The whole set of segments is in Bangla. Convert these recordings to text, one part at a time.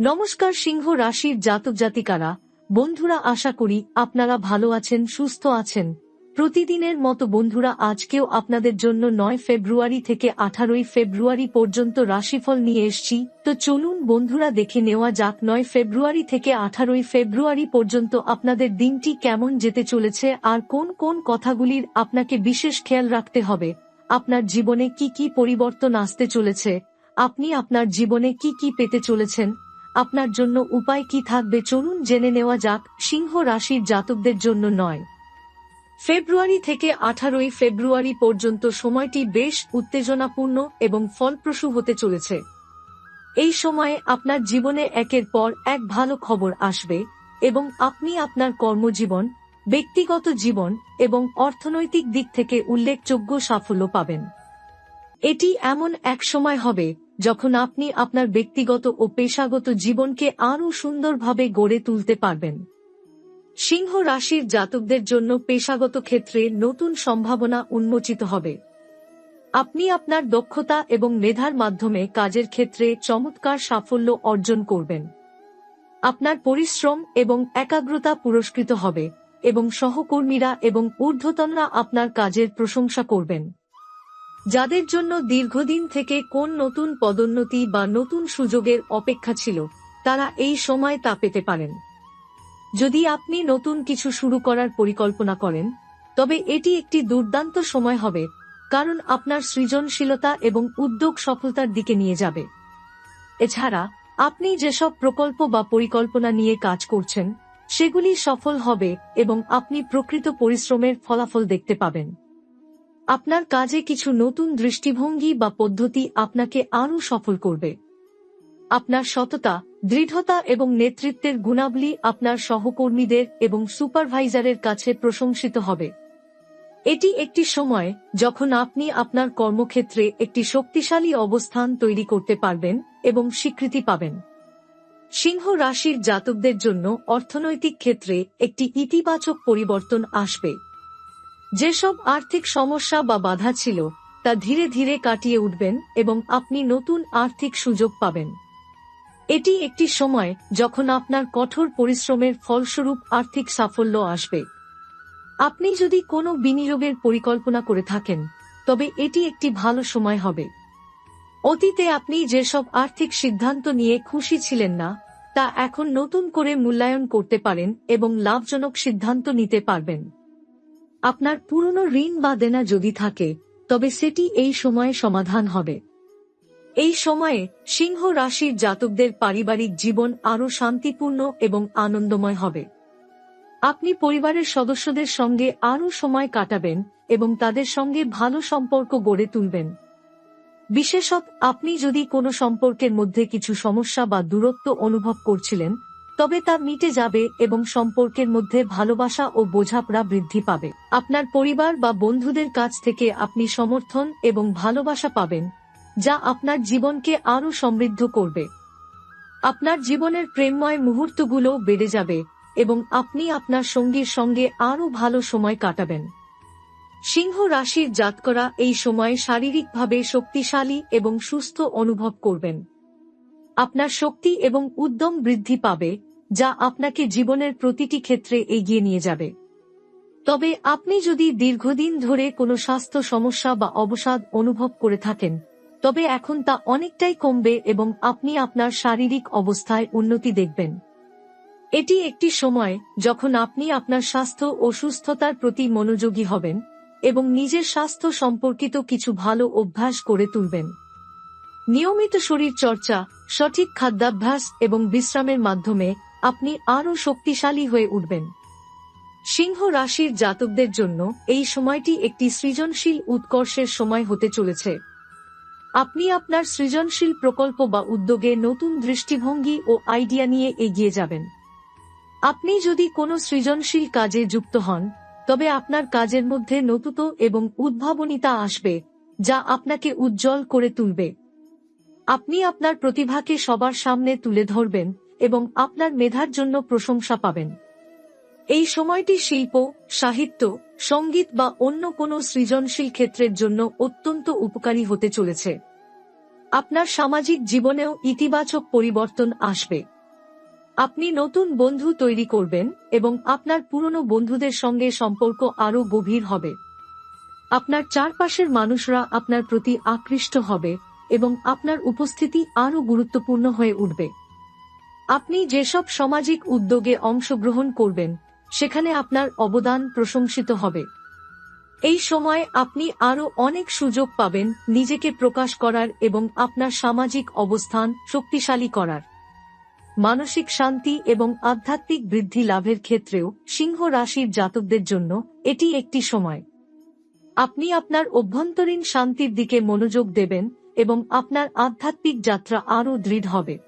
নমস্কার সিংহ রাশির জাতক জাতিকারা। বন্ধুরা, আশা করি আপনারা ভালো আছেন, সুস্থ আছেন। প্রতিদিনের মতো বন্ধুরা, আজকেও আপনাদের জন্য নয় ফেব্রুয়ারি থেকে আঠারোই ফেব্রুয়ারি পর্যন্ত রাশিফল নিয়ে এসছি। তো চলুন বন্ধুরা, দেখে নেওয়া যাক নয় ফেব্রুয়ারি থেকে আঠারোই ফেব্রুয়ারি পর্যন্ত আপনাদের দিনটি কেমন যেতে চলেছে আর কোন কোন কথাগুলির আপনাকে বিশেষ খেয়াল রাখতে হবে। আপনার জীবনে কি কি পরিবর্তন আসতে চলেছে? আপনি আপনার জীবনে কি কি পেতে চলেছেন? আপনার জন্য উপায় কি থাকবে চলুন জেনে নেওয়া যাক, সিংহ রাশির জাতকদের জন্য নয়। ফেব্রুয়ারি থেকে আঠারোই ফেব্রুয়ারি পর্যন্ত সময়টি বেশ উত্তেজনাপূর্ণ এবং ফলপ্রসূ হতে চলেছে। এই সময়ে আপনার জীবনে একের পর এক ভালো খবর আসবে এবং আপনি আপনার কর্মজীবন, ব্যক্তিগত জীবন এবং অর্থনৈতিক দিক থেকে উল্লেখযোগ্য সাফল্য পাবেন। এটি এমন এক সময় হবে যখন আপনি আপনার ব্যক্তিগত ও পেশাগত জীবনকে আরও সুন্দরভাবে গড়ে তুলতে পারবেন। সিংহ রাশির জাতকদের জন্য পেশাগত ক্ষেত্রে নতুন সম্ভাবনা উন্মোচিত হবে। আপনি আপনার দক্ষতা এবং মেধার মাধ্যমে কাজের ক্ষেত্রে চমৎকার সাফল্য অর্জন করবেন। আপনার পরিশ্রম এবং একাগ্রতা পুরস্কৃত হবে এবং সহকর্মীরা এবং ঊর্ধ্বতনরা আপনার কাজের প্রশংসা করবেন। যাদের জন্য দীর্ঘদিন থেকে কোন নতুন পদোন্নতি বা নতুন সুযোগের অপেক্ষা ছিল, তারা এই সময় তা পেতে পারেন। যদি আপনি নতুন কিছু শুরু করার পরিকল্পনা করেন, তবে এটি একটি দুর্দান্ত সময় হবে, কারণ আপনার সৃজনশীলতা এবং উদ্যোগ সফলতার দিকে নিয়ে যাবে। এছাড়া, আপনি যেসব প্রকল্প বা পরিকল্পনা নিয়ে কাজ করছেন, সেগুলি সফল হবে এবং আপনি প্রকৃত পরিশ্রমের ফলাফল দেখতে পাবেন। আপনার কাজে কিছু নতুন দৃষ্টিভঙ্গি বা পদ্ধতি আপনাকে আরও সফল করবে। আপনার সততা, দৃঢ়তা এবং নেতৃত্বের গুণাবলী আপনার সহকর্মীদের এবং সুপারভাইজারের কাছে প্রশংসিত হবে। এটি একটি সময় যখন আপনি আপনার কর্মক্ষেত্রে একটি শক্তিশালী অবস্থান তৈরি করতে পারবেন এবং স্বীকৃতি পাবেন। সিংহ রাশির জাতকদের জন্য অর্থনৈতিক ক্ষেত্রে একটি ইতিবাচক পরিবর্তন আসবে। যেসব আর্থিক সমস্যা বা বাধা ছিল, তা ধীরে ধীরে কাটিয়ে উঠবেন এবং আপনি নতুন আর্থিক সুযোগ পাবেন। এটি একটি সময় যখন আপনার কঠোর পরিশ্রমের ফলস্বরূপ আর্থিক সাফল্য আসবে। আপনি যদি কোনো বিনিয়োগের পরিকল্পনা করে থাকেন, তবে এটি একটি ভালো সময় হবে। অতীতে আপনি যেসব আর্থিক সিদ্ধান্ত নিয়ে খুশি ছিলেন না, তা এখন নতুন করে মূল্যায়ন করতে পারেন এবং লাভজনক সিদ্ধান্ত নিতে পারবেন। আপনার পুরনো ঋণ বা দেনা যদি থাকে, তবে সেটি এই সময়ে সমাধান হবে। এই সময়ে সিংহ রাশির জাতকদের পারিবারিক জীবন আরও শান্তিপূর্ণ এবং আনন্দময় হবে। আপনি পরিবারের সদস্যদের সঙ্গে আরও সময় কাটাবেন এবং তাদের সঙ্গে ভালো সম্পর্ক গড়ে তুলবেন। বিশেষত আপনি যদি কোনো সম্পর্কের মধ্যে কিছু সমস্যা বা দূরত্ব অনুভব করছিলেন তবে তা মিটে যাবে এবং সম্পর্কের মধ্যে ভালোবাসা ও বোঝাপড়া বৃদ্ধি পাবে। আপনার পরিবার বা বন্ধুদের কাছ থেকে আপনি সমর্থন এবং ভালোবাসা পাবেন, যা আপনার জীবনকে আরও সমৃদ্ধ করবে। আপনার জীবনের প্রেমময় মুহূর্তগুলো বেড়ে যাবে এবং আপনি আপনার সঙ্গীর সঙ্গে আরও ভালো সময় কাটাবেন। সিংহ রাশির জাতকরা এই সময়ে শারীরিকভাবে শক্তিশালী এবং সুস্থ অনুভব করবেন। আপনার শক্তি এবং উদ্যম বৃদ্ধি পাবে যা আপনাকে জীবনের প্রতিটি ক্ষেত্রে এগিয়ে নিয়ে যাবে। তবে আপনি যদি দীর্ঘদিন ধরে কোনো স্বাস্থ্য সমস্যা বা অবসাদ অনুভব করে থাকেন, তবে এখন তা অনেকটাই কমবে এবং আপনি আপনার শারীরিক অবস্থায় উন্নতি দেখবেন। এটি একটি সময় যখন আপনি আপনার স্বাস্থ্য ও সুস্থতার প্রতি মনোযোগী হবেন এবং নিজের স্বাস্থ্য সম্পর্কিত কিছু ভালো অভ্যাস করে তুলবেন। নিয়মিত শরীর চর্চা সঠিক খাদ্যাভ্যাস এবং বিশ্রামের মাধ্যমে আপনি আরও শক্তিশালী হয়ে উঠবেন। সিংহ রাশির জাতকদের জন্য এই সময়টি একটি সৃজনশীল উৎকর্ষের সময় হতে চলেছে। আপনি আপনার সৃজনশীল প্রকল্প বা উদ্যোগে নতুন দৃষ্টিভঙ্গি ও আইডিয়া নিয়ে এগিয়ে যাবেন। আপনি যদি কোনো সৃজনশীল কাজে যুক্ত হন, তবে আপনার কাজের মধ্যে নতুত এবং উদ্ভাবনিতা আসবে, যা আপনাকে উজ্জ্বল করে তুলবে। আপনি আপনার প্রতিভাকে সবার সামনে তুলে ধরবেন এবং আপনার মেধার জন্য প্রশংসা পাবেন। এই সময়টি শিল্প, সাহিত্য, সংগীত বা অন্য কোনো সৃজনশীল ক্ষেত্রের জন্য অত্যন্ত উপকারী হতে চলেছে। আপনার সামাজিক জীবনেও ইতিবাচক পরিবর্তন আসবে। আপনি নতুন বন্ধু তৈরি করবেন এবং আপনার পুরনো বন্ধুদের সঙ্গে সম্পর্ক আরও গভীর হবে। আপনার চারপাশের মানুষরা আপনার প্রতি আকৃষ্ট হবে এবং আপনার উপস্থিতি আরও গুরুত্বপূর্ণ হয়ে উঠবে। আপনি যেসব সামাজিক উদ্যোগে অংশগ্রহণ করবেন, সেখানে আপনার অবদান প্রশংসিত হবে। এই সময় আপনি আরও অনেক সুযোগ পাবেন নিজেকে প্রকাশ করার এবং আপনার সামাজিক অবস্থান শক্তিশালী করার। মানসিক শান্তি এবং আধ্যাত্মিক বৃদ্ধি লাভের ক্ষেত্রেও সিংহ রাশির জাতকদের জন্য এটি একটি সময়। আপনি আপনার অভ্যন্তরীণ শান্তির দিকে মনোযোগ দেবেন এবং আপনার আধ্যাত্মিক যাত্রা আরও দৃঢ় হবে।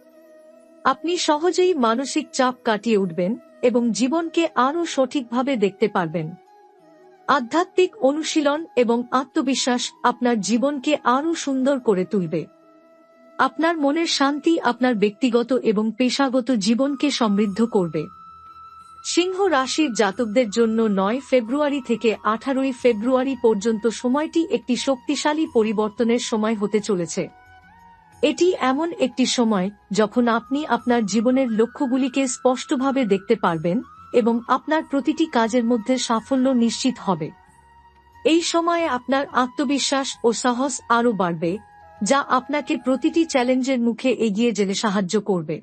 আপনি সহজেই মানসিক চাপ কাটিয়ে উঠবেন এবং জীবনকে আরও সঠিকভাবে দেখতে পারবেন। আধ্যাত্মিক অনুশীলন এবং আত্মবিশ্বাস আপনার জীবনকে আরও সুন্দর করে তুলবে। আপনার মনের শান্তি আপনার ব্যক্তিগত এবং পেশাগত জীবনকে সমৃদ্ধ করবে। সিংহ রাশির জাতকদের জন্য নয় ফেব্রুয়ারি থেকে আঠারোই ফেব্রুয়ারি পর্যন্ত সময়টি একটি শক্তিশালী পরিবর্তনের সময় হতে চলেছে। এটি এমন একটি সময় যখন আপনি আপনার জীবনের লক্ষ্যগুলিকে স্পষ্টভাবে দেখতে পারবেন এবং আপনার প্রতিটি কাজের মধ্যে সাফল্য নিশ্চিত হবে। এই সময়ে আপনার আত্মবিশ্বাস ও সাহস আরও বাড়বে, যা আপনাকে প্রতিটি চ্যালেঞ্জের মুখে এগিয়ে যেতে সাহায্য করবে।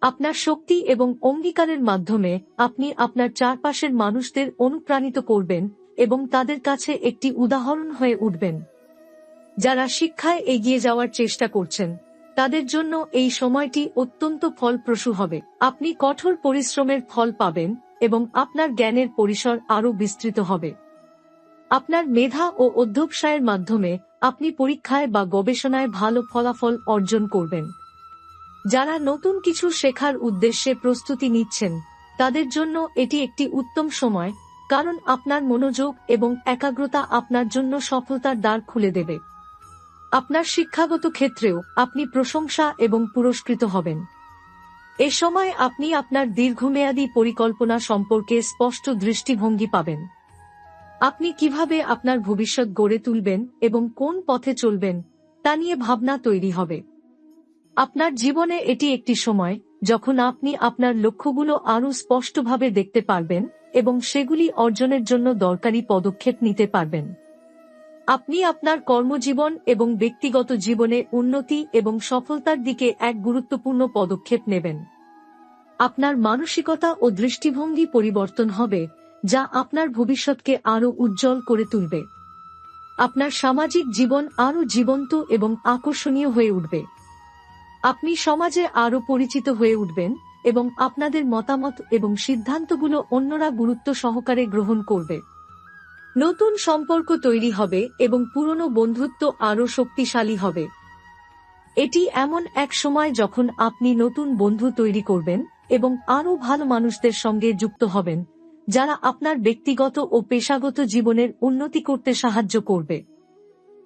আপনার শক্তি এবং অঙ্গীকারের মাধ্যমে আপনি আপনার চারপাশের মানুষদের অনুপ্রাণিত করবেন এবং তাদের কাছে একটি উদাহরণ হয়ে উঠবেন। যারা শিক্ষায় এগিয়ে যাওয়ার চেষ্টা করছেন, তাদের জন্য এই সময়টি অত্যন্ত ফলপ্রসূ হবে। আপনি কঠোর পরিশ্রমের ফল পাবেন এবং আপনার জ্ঞানের পরিসর আরও বিস্তৃত হবে। আপনার মেধা ও অধ্যবসায়ের মাধ্যমে আপনি পরীক্ষায় বা গবেষণায় ভালো ফলাফল অর্জন করবেন। যারা নতুন কিছু শেখার উদ্দেশ্যে প্রস্তুতি নিচ্ছেন, তাদের জন্য এটি একটি উত্তম সময়, কারণ আপনার মনোযোগ এবং একাগ্রতা আপনার জন্য সফলতার দ্বার খুলে দেবে। আপনার শিক্ষাগত ক্ষেত্রেও আপনি প্রশংসা এবং পুরস্কৃত হবেন। এ সময় আপনি আপনার দীর্ঘমেয়াদী পরিকল্পনা সম্পর্কে স্পষ্ট দৃষ্টিভঙ্গি পাবেন। আপনি কীভাবে আপনার ভবিষ্যৎ গড়ে তুলবেন এবং কোন পথে চলবেন, তা নিয়ে ভাবনা তৈরি হবে। আপনার জীবনে এটি একটি সময় যখন আপনি আপনার লক্ষ্যগুলো আরও স্পষ্টভাবে দেখতে পারবেন এবং সেগুলি অর্জনের জন্য দরকারি পদক্ষেপ নিতে পারবেন। আপনি আপনার কর্মজীবন এবং ব্যক্তিগত জীবনে উন্নতি এবং সফলতার দিকে এক গুরুত্বপূর্ণ পদক্ষেপ নেবেন। আপনার মানসিকতা ও দৃষ্টিভঙ্গি পরিবর্তন হবে, যা আপনার ভবিষ্যৎকে আরও উজ্জ্বল করে তুলবে। আপনার সামাজিক জীবন আরও জীবন্ত এবং আকর্ষণীয় হয়ে উঠবে। আপনি সমাজে আরও পরিচিত হয়ে উঠবেন এবং আপনাদের মতামত এবং সিদ্ধান্তগুলো অন্যরা গুরুত্ব সহকারে গ্রহণ করবে। নতুন সম্পর্ক তৈরি হবে এবং পুরনো বন্ধুত্ব আরও শক্তিশালী হবে। এটি এমন এক সময় যখন আপনি নতুন বন্ধু তৈরি করবেন এবং আরও ভালো মানুষদের সঙ্গে যুক্ত হবেন, যারা আপনার ব্যক্তিগত ও পেশাগত জীবনের উন্নতি করতে সাহায্য করবে।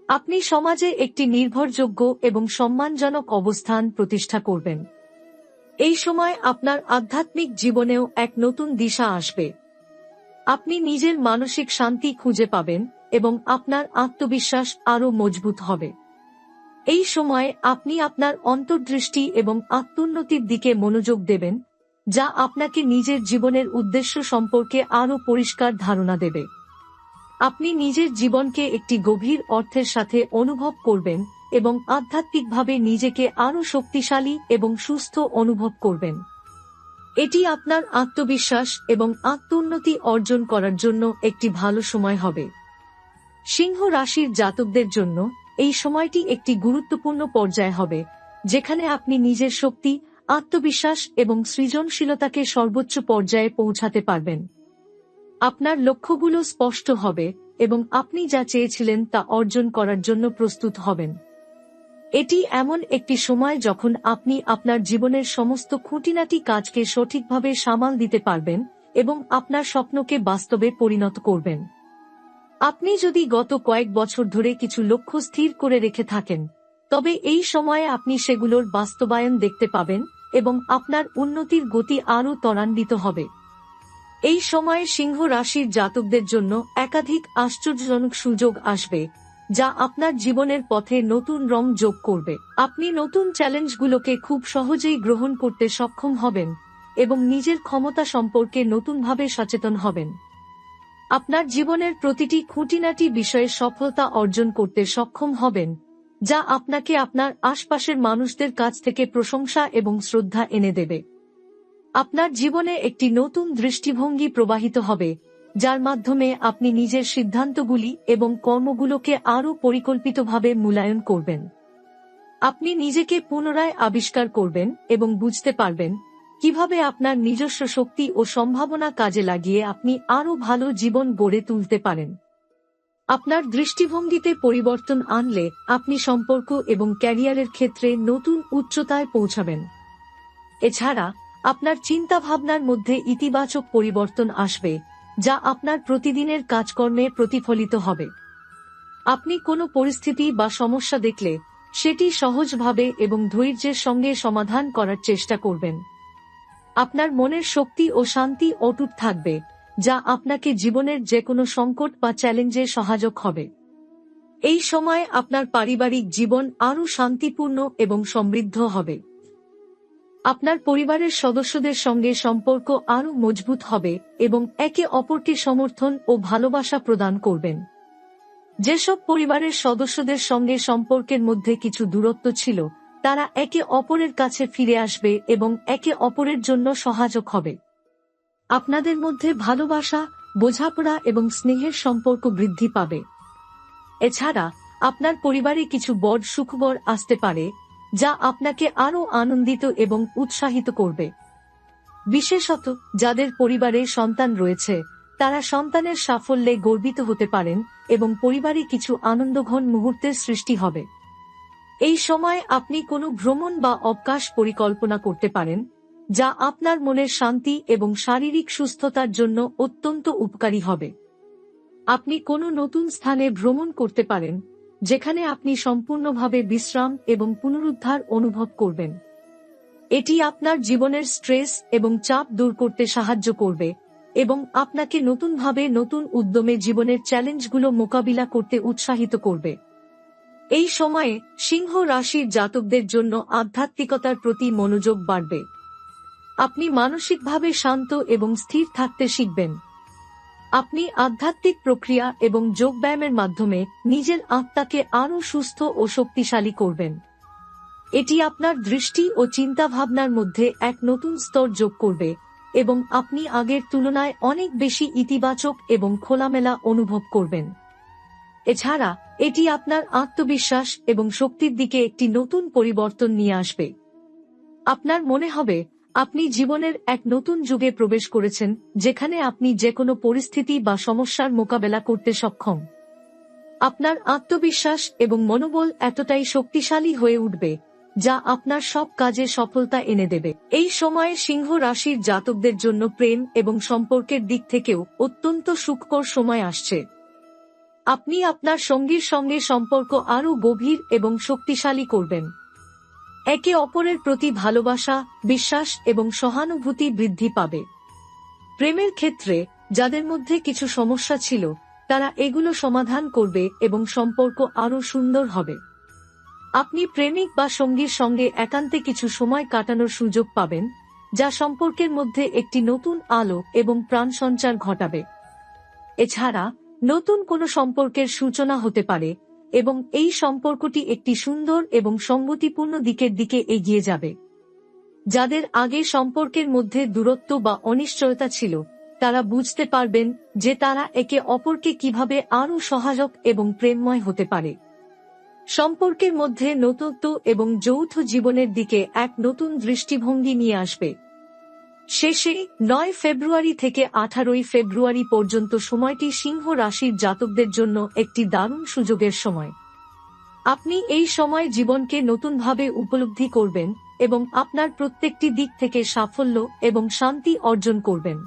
আপনি সমাজে একটি নির্ভরযোগ্য এবং সম্মানজনক অবস্থান প্রতিষ্ঠা করবেন। এই সময় আপনার আধ্যাত্মিক জীবনেও এক নতুন দিশা আসবে। আপনি নিজের মানসিক শান্তি খুঁজে পাবেন এবং আপনার আত্মবিশ্বাস আরও মজবুত হবে। এই সময় আপনি আপনার অন্তর্দৃষ্টি এবং আত্মোন্নতির দিকে মনোযোগ দেবেন, যা আপনাকে নিজের জীবনের উদ্দেশ্য সম্পর্কে আরও পরিষ্কার ধারণা দেবে। আপনি নিজের জীবনকে একটি গভীর অর্থের সাথে অনুভব করবেন এবং আধ্যাত্মিকভাবে নিজেকে আরও শক্তিশালী এবং সুস্থ অনুভব করবেন। এটি আপনার আত্মবিশ্বাস এবং আত্মোন্নতি অর্জন করার জন্য একটি ভালো সময় হবে। সিংহ রাশির জাতকদের জন্য এই সময়টি একটি গুরুত্বপূর্ণ পর্যায় হবে, যেখানে আপনি নিজের শক্তি, আত্মবিশ্বাস এবং সৃজনশীলতাকে সর্বোচ্চ পর্যায়ে পৌঁছাতে পারবেন। আপনার লক্ষ্যগুলো স্পষ্ট হবে এবং আপনি যা চেয়েছিলেন তা অর্জন করার জন্য প্রস্তুত হবেন। এটি এমন একটি সময় যখন আপনি আপনার জীবনের সমস্ত খুঁটিনাটি কাজকে সঠিকভাবে সামাল দিতে পারবেন এবং আপনার স্বপ্নকে বাস্তবে পরিণত করবেন। আপনি যদি গত কয়েক বছর ধরে কিছু লক্ষ্য স্থির করে রেখে থাকেন, তবে এই সময়ে আপনি সেগুলোর বাস্তবায়ন দেখতে পাবেন এবং আপনার উন্নতির গতি আরও ত্বরান্বিত হবে। এই সময়ে সিংহ রাশির জাতকদের জন্য একাধিক আশ্চর্যজনক সুযোগ আসবে। যা আপনার জীবনের পথে নতুন রং যোগ করবে। আপনি নতুন চ্যালেঞ্জগুলোকে খুব সহজেই গ্রহণ করতে সক্ষম হবেন এবং নিজের ক্ষমতা সম্পর্কে নতুনভাবে সচেতন হবেন। আপনার জীবনের প্রতিটি খুঁটিনাটি বিষয়ে সফলতা অর্জন করতে সক্ষম হবেন, যা আপনাকে আপনার আশপাশের মানুষদের কাছ থেকে প্রশংসা এবং শ্রদ্ধা এনে দেবে। আপনার জীবনে একটি নতুন দৃষ্টিভঙ্গি প্রবাহিত হবে যার মাধ্যমে আপনি নিজের সিদ্ধান্তগুলি এবং কর্মগুলোকে আরও পরিকল্পিতভাবে মূল্যায়ন করবেন। আপনি নিজেকে পুনরায় আবিষ্কার করবেন এবং বুঝতে পারবেন কীভাবে আপনার নিজস্ব শক্তি ও সম্ভাবনা কাজে লাগিয়ে আপনি আরও ভালো জীবন গড়ে তুলতে পারেন। আপনার দৃষ্টিভঙ্গিতে পরিবর্তন আনলে আপনি সম্পর্ক এবং ক্যারিয়ারের ক্ষেত্রে নতুন উচ্চতায় পৌঁছাবেন। এছাড়া, আপনার চিন্তাভাবনার মধ্যে ইতিবাচক পরিবর্তন আসবে যা আপনার প্রতিদিনের কাজকর্মে প্রতিফলিত হবে। আপনি কোনো পরিস্থিতি বা সমস্যা দেখলে সেটি সহজভাবে এবং ধৈর্যের সঙ্গে সমাধান করার চেষ্টা করবেন। আপনার মনের শক্তি ও শান্তি অটুট থাকবে, যা আপনাকে জীবনের যে কোনো সংকট বা চ্যালেঞ্জে সহায়ক হবে। এই সময় আপনার পারিবারিক জীবন আরও শান্তিপূর্ণ এবং সমৃদ্ধ হবে। আপনার পরিবারের সদস্যদের সঙ্গে সম্পর্ক আরও মজবুত হবে এবং একে অপরকে সমর্থন ও ভালোবাসা প্রদান করবেন। যেসব পরিবারের সদস্যদের সঙ্গে সম্পর্কের মধ্যে কিছু দূরত্ব ছিল, তারা একে অপরের কাছে ফিরে আসবে এবং একে অপরের জন্য সহায়ক হবে। আপনাদের মধ্যে ভালোবাসা, বোঝাপড়া এবং স্নেহের সম্পর্ক বৃদ্ধি পাবে। এছাড়া, আপনার পরিবারে কিছু বড় সুখবর আসতে পারে যা আপনাকে আরও আনন্দিত এবং উৎসাহিত করবে। বিশেষত যাদের পরিবারে সন্তান রয়েছে, তারা সন্তানের সাফল্যে গর্বিত হতে পারেন এবং পরিবারে কিছু আনন্দঘন মুহূর্তের সৃষ্টি হবে। এই সময় আপনি কোনো ভ্রমণ বা অবকাশ পরিকল্পনা করতে পারেন, যা আপনার মনের শান্তি এবং শারীরিক সুস্থতার জন্য অত্যন্ত উপকারী হবে। আপনি কোনো নতুন স্থানে ভ্রমণ করতে পারেন যেখানে আপনি সম্পূর্ণভাবে বিশ্রাম এবং পুনরুদ্ধার অনুভব করবেন। এটি আপনার জীবনের স্ট্রেস এবং চাপ দূর করতে সাহায্য করবে এবং আপনাকে নতুনভাবে নতুন উদ্যমে জীবনের চ্যালেঞ্জগুলো মোকাবিলা করতে উৎসাহিত করবে। এই সময়ে সিংহ রাশির জাতকদের জন্য আধ্যাত্মিকতার প্রতি মনোযোগ বাড়বে। আপনি মানসিকভাবে শান্ত এবং স্থির থাকতে শিখবেন। আপনি আধ্যাত্মিক প্রক্রিয়া এবং যোগব্যায়ামের মাধ্যমে নিজের আত্মাকে আরও সুস্থ ও শক্তিশালী করবেন। এটি আপনার দৃষ্টি ও চিন্তাভাবনার মধ্যে এক নতুন স্তর যোগ করবে এবং আপনি আগের তুলনায় অনেক বেশি ইতিবাচক এবং খোলামেলা অনুভব করবেন। এছাড়া, এটি আপনার আত্মবিশ্বাস এবং শক্তির দিকে একটি নতুন পরিবর্তন নিয়ে আসবে। আপনার মনে হবে আপনি জীবনের এক নতুন যুগে প্রবেশ করেছেন, যেখানে আপনি যে কোনো পরিস্থিতি বা সমস্যার মোকাবেলা করতে সক্ষম। আপনার আত্মবিশ্বাস এবং মনোবল এতটাই শক্তিশালী হয়ে উঠবে, যা আপনার সব কাজে সফলতা এনে দেবে। এই সময়ে সিংহ রাশির জাতকদের জন্য প্রেম এবং সম্পর্কের দিক থেকেও অত্যন্ত সুখকর সময় আসছে। আপনি আপনার সঙ্গীর সঙ্গে সম্পর্ক আরও গভীর এবং শক্তিশালী করবেন। একে অপরের প্রতি ভালোবাসা, বিশ্বাস এবং সহানুভূতি বৃদ্ধি পাবে। প্রেমের ক্ষেত্রে, যাদের মধ্যে কিছু সমস্যা ছিল, তারা এগুলো সমাধান করবে এবং সম্পর্ক আরও সুন্দর হবে। আপনি প্রেমিক বা সঙ্গীর সঙ্গে একান্তে কিছু সময় কাটানোর সুযোগ পাবেন, যা সম্পর্কের মধ্যে একটি নতুন আলো এবং প্রাণ সঞ্চার ঘটাবে। এছাড়া, নতুন কোনো সম্পর্কের সূচনা হতে পারে এবং এই সম্পর্কটি একটি সুন্দর এবং সঙ্গতিপূর্ণ দিকের দিকে এগিয়ে যাবে। যাদের আগে সম্পর্কের মধ্যে দূরত্ব বা অনিশ্চয়তা ছিল, তারা বুঝতে পারবেন যে তারা একে অপরকে কীভাবে আরও সহায়ক এবং প্রেমময় হতে পারে। সম্পর্কের মধ্যে নতুত্ব এবং যৌথ জীবনের দিকে এক নতুন দৃষ্টিভঙ্গি নিয়ে আসবে। শেষে নয় ফেব্রুয়ারি থেকে আঠারোই ফেব্রুয়ারি পর্যন্ত সময়টি সিংহ রাশির জাতকদের জন্য একটি দারুণ সুযোগের সময়। আপনি এই সময় জীবনকে নতুনভাবে উপলব্ধি করবেন এবং আপনার প্রত্যেকটি দিক থেকে সাফল্য এবং শান্তি অর্জন করবেন।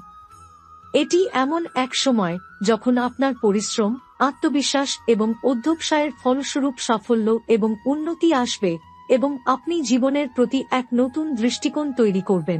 এটি এমন এক সময় যখন আপনার পরিশ্রম, আত্মবিশ্বাস এবং অধ্যবসায়ের ফলস্বরূপ সাফল্য এবং উন্নতি আসবে এবং আপনি জীবনের প্রতি এক নতুন দৃষ্টিকোণ তৈরি করবেন।